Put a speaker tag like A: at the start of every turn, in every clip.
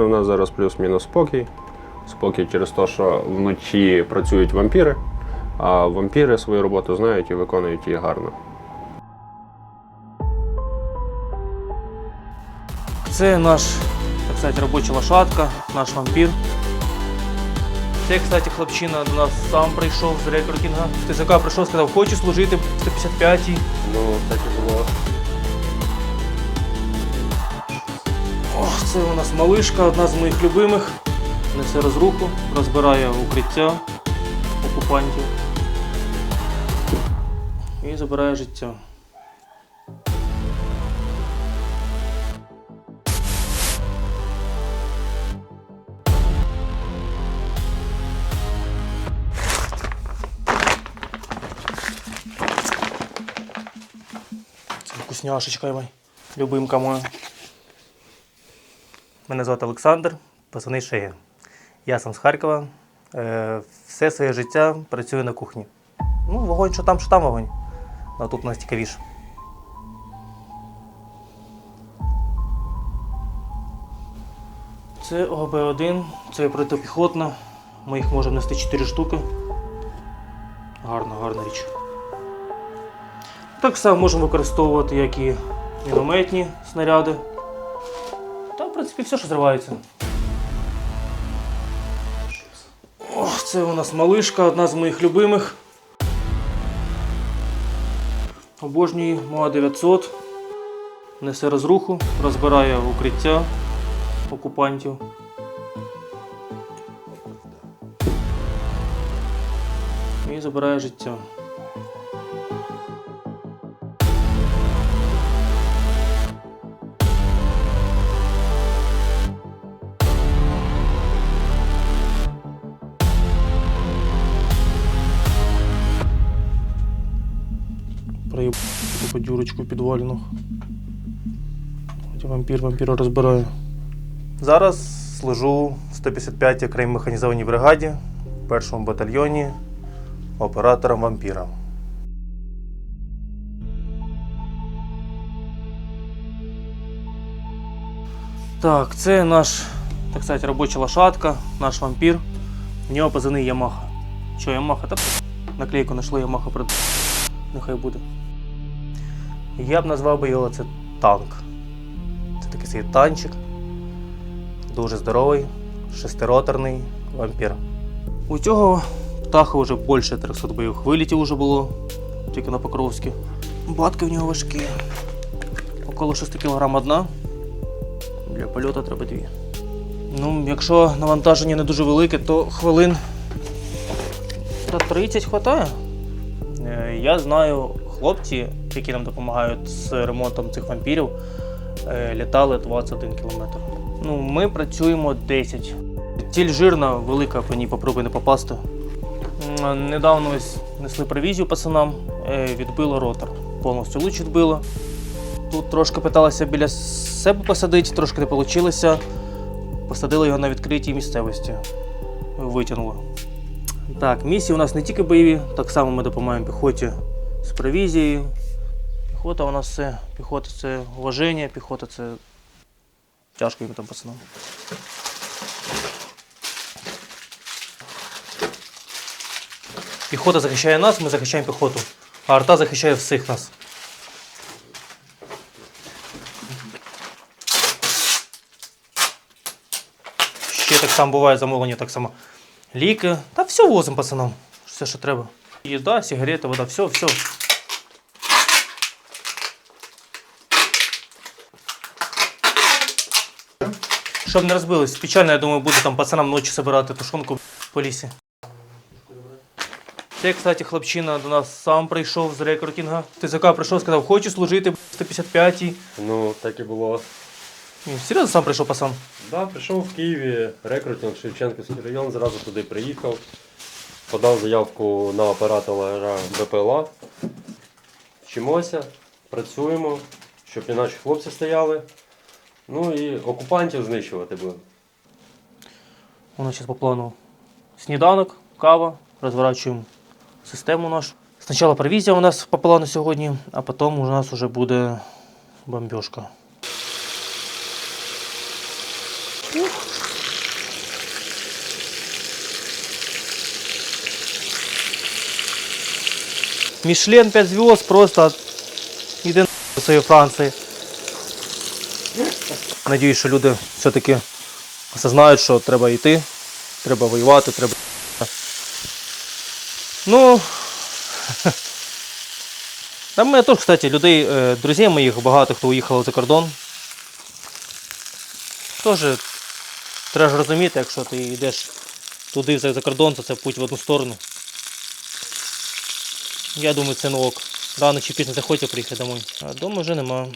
A: У нас зараз плюс-мінус спокій. Спокій через те, що вночі працюють вампіри, а вампіри свою роботу знають і виконують її гарно.
B: Це наш, так сказати, робоча лошадка, наш вампір. Це, кстати, хлопчина до нас сам прийшов з рекрутинга. З ТЗК прийшов, сказав, хочу служити в 155-й.
A: Ну, так і було.
B: Це у нас малишка, одна з моїх любимих. Несе розруху, розбирає укриття окупантів і забирає життя. Вкусняшечка любимка моя. Мене звати Олександр, позивний Шея. Я сам з Харкова. Е, Все своє життя працюю на кухні. Ну, вогонь, що там, що там вогонь. А тут нас цікавіше. Це ОБ-1, це протипіхотна. Ми їх можемо нести 4 штуки. Гарна, гарна річ. Так само можемо використовувати як і мінометні снаряди. Принципі, все, що зривається. Ох, це у нас малишка, одна з моїх любимих. Обожнюю МОА 900. Несе розруху, розбирає укриття окупантів. І забирає життя. Дюрочку підваліну. Вампір вампіра розбирає. Зараз служу в 155-й окремій механізованій бригаді, в першому батальйоні оператором вампіра. Так, це наш, так сказати, робоча лошадка, наш вампір. В нього позивний Ямаха. Що Ямаха? Та наклейку знайшли Ямаха. Нехай буде. Я б назвав би його це танк. Це такий свій танчик. Дуже здоровий, шестироторний вампір. У цього птаха вже більше 300 бойових вилітів вже було, тільки на Покровській. Батки в нього важкі. Около 6 кг одна. Для польоту треба дві. Ну, якщо навантаження не дуже велике, то хвилин та 30 хватає. Е, Я знаю, хлопці, які нам допомагають з ремонтом цих вампірів, е, літали 21 кілометр. Ну, ми працюємо 10. Ціль жирна, велика, по ній попробуй не попасти. Недавно ось несли провізію пацанам, е, відбило ротор. Повністю луч відбило. Тут трошки питалися біля себе посадити, трошки не вийшло. Посадили його на відкритій місцевості. Витягнуло. Так, місії у нас не тільки бойові, так само ми допомагаємо піхоті з провізією. Піхота у нас все. Піхота це уваження, піхота це тяжко їм там пацанам. Піхота захищає нас, ми захищаємо піхоту. А арта захищає всіх нас. Ще так само буває замовлення, так само. Ліки. Та все возимо пацанам. Все, що треба. Їда, сигарети, вода, все, все. Щоб не розбилось. Печально, я думаю, буде там пацанам ночі збирати тушонку по лісі. Це, кстати, хлопчина до нас сам прийшов з рекрутинга. ТЗК прийшов, сказав, хочу служити в 155-й.
A: Ну, так і було.
B: Ні, Серйозно сам прийшов пацан?
A: Да, прийшов в Києві, рекрутинг Шевченківський район, зразу туди приїхав, подав заявку на оператора БПЛА. Вчимося, працюємо, щоб і наші хлопці стояли. Ну і окупантів знищувати будемо.
B: У нас зараз по плану сніданок, кава, розворачуємо систему нашу. Спочатку провізія у нас по плану сьогодні, а потім у нас вже буде бомбіжка. Мішлен 5 звезд просто іде на своєї Франції. Надіюсь, що люди все-таки осознають, що треба йти, треба воювати, треба. Ну. Та в мене теж, кстати, людей, е, друзів моїх багато хто уїхав за кордон. Теж треба ж розуміти, якщо ти йдеш туди за кордон, то це путь в одну сторону. Я думаю, це не ок. Рано чи пізно захочете приїхати домой. А дома вже нема.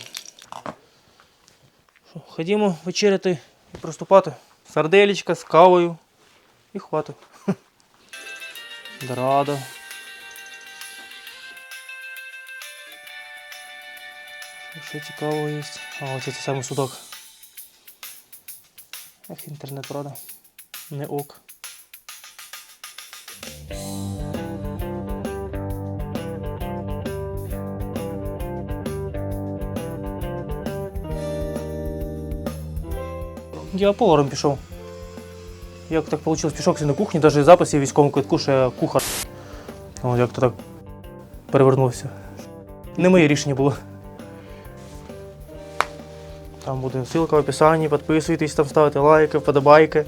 B: Що, Ходімо вечеряти і приступати. Сарделечка з кавою і хватить. Дорадо. Що цікавого є? А ось цей самий судок. Ех, інтернет, правда? Не ок. Я поваром пішов. Як так вийшло, пішов на кухні, навіть запис є військовому квитку, що я кухар. О, як то так перевернувся. Не моє рішення було. Там буде ссылка в описанні, підписуйтесь, там ставите лайки, вподобайки.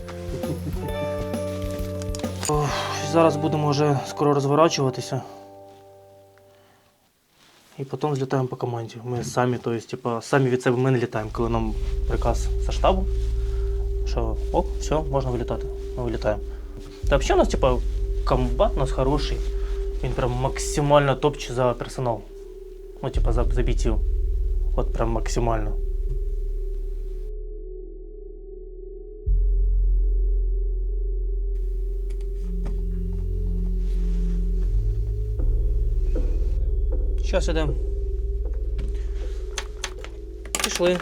B: Зараз будемо вже скоро розворачуватися. І потім злітаємо по команді. Ми самі, то есть, типа, самі від себе ми не літаємо, коли нам приказ за штабу. Що оп, все, можна вилітати. Ми вилітаємо. Та взагалі у нас, типа, комбат у нас хороший. Він прям максимально топче за персонал. Ну, типа, за, за бійців. От прям максимально. Зараз ідемо. Пішли.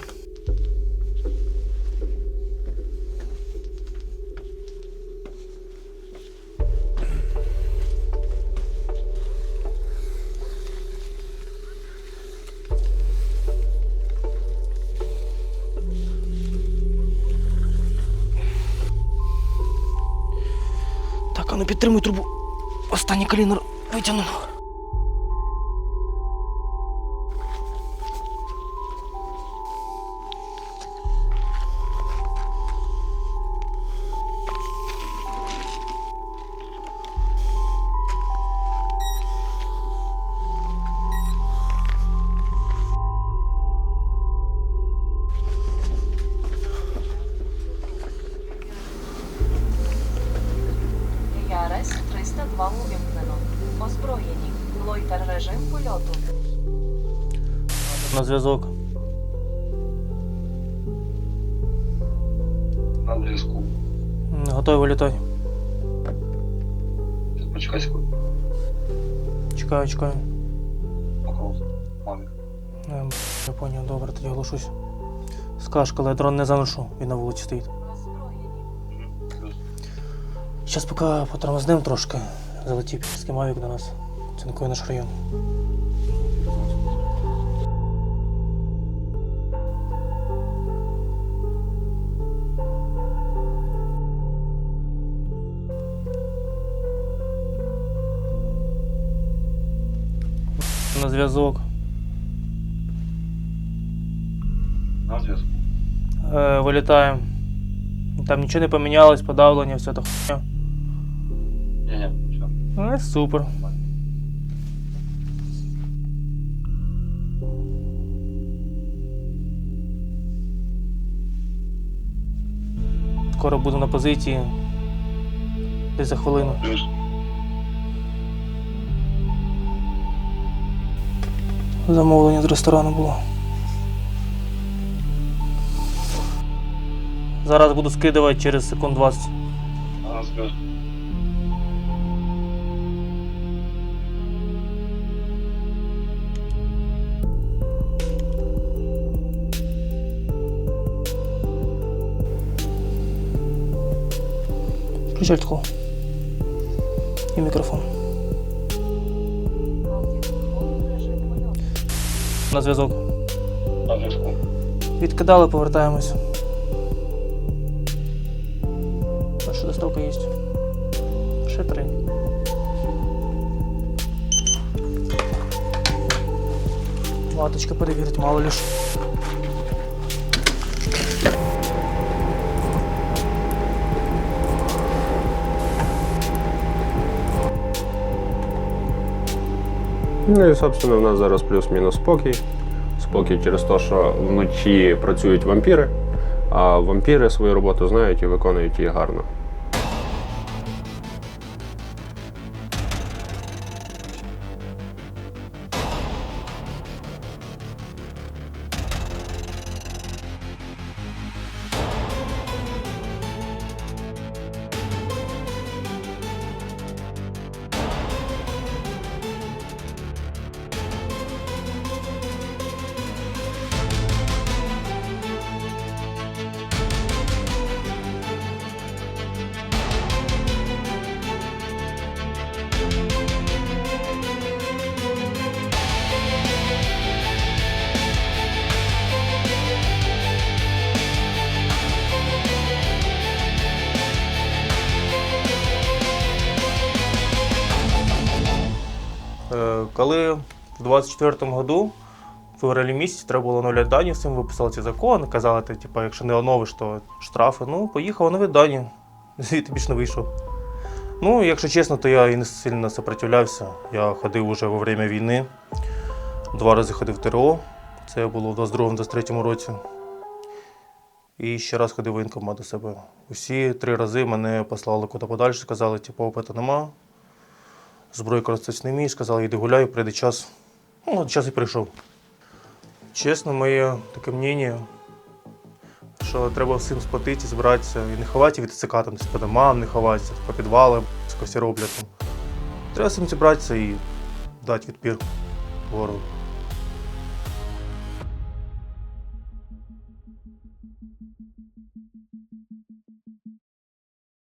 B: Підтримуй трубу. Останній колінор витягнув.
C: 302 увімкнено. Озброєні. Лойтер режим польоту.
B: На зв'язок.
D: На зв'язку.
B: Готовий вилітати.
D: Сейчас почекай секунду.
B: Чекаю, чекаю.
D: Мамі.
B: Ем, Я поняв, добре, тоді глушусь. Скажеш, коли я дрон не заношу, він на вулиці стоїть. Зараз поки потормозним трошки. Залетів піський мавік до нас. Цинкує наш район. На зв'язок.
D: На зв'язку.
B: Е, вилітаємо. Там нічого не помінялось, подавлення, все та хуйня. Е, супер. Скоро буду на позиції. Десь за хвилину. Замовлення з ресторану було. Зараз буду скидувати через секунд 20.
D: На зв'язку.
B: І мікрофон. На зв'язок.
D: На зв'язку.
B: Відкидали, повертаємось. Ще доставка є. Ще три. Маточка перевірить, мало ли
E: Ну і, собственно, в нас зараз плюс-мінус спокій. Спокій через те, що вночі працюють вампіри, а вампіри свою роботу знають і виконують її гарно.
B: Коли в 24-му году, в февралі місяці, треба було оновляти дані, всім виписали ці закони, казали, ти, типу, якщо не оновиш, то штрафи. Ну, поїхав оновити дані, звідти більш не вийшов. Ну, якщо чесно, то я і не сильно сопротивлявся. Я ходив уже во время війни. Два рази ходив в ТРО. Це було в 22-23 році. І ще раз ходив в воєнкомат до себе. Усі три рази мене послали куди подальше, сказали, типу, опиту нема, зброю користуватися не вмію, сказали, йди гуляй, прийде час. Ну, час і прийшов. Чесно, моє таке мнення, що треба всім сплатити, збиратися і не ховати від ТЦК, там, по домам, не ховатися, по підвалам, всі роблять. Треба всім зібратися і дати відпір ворогу.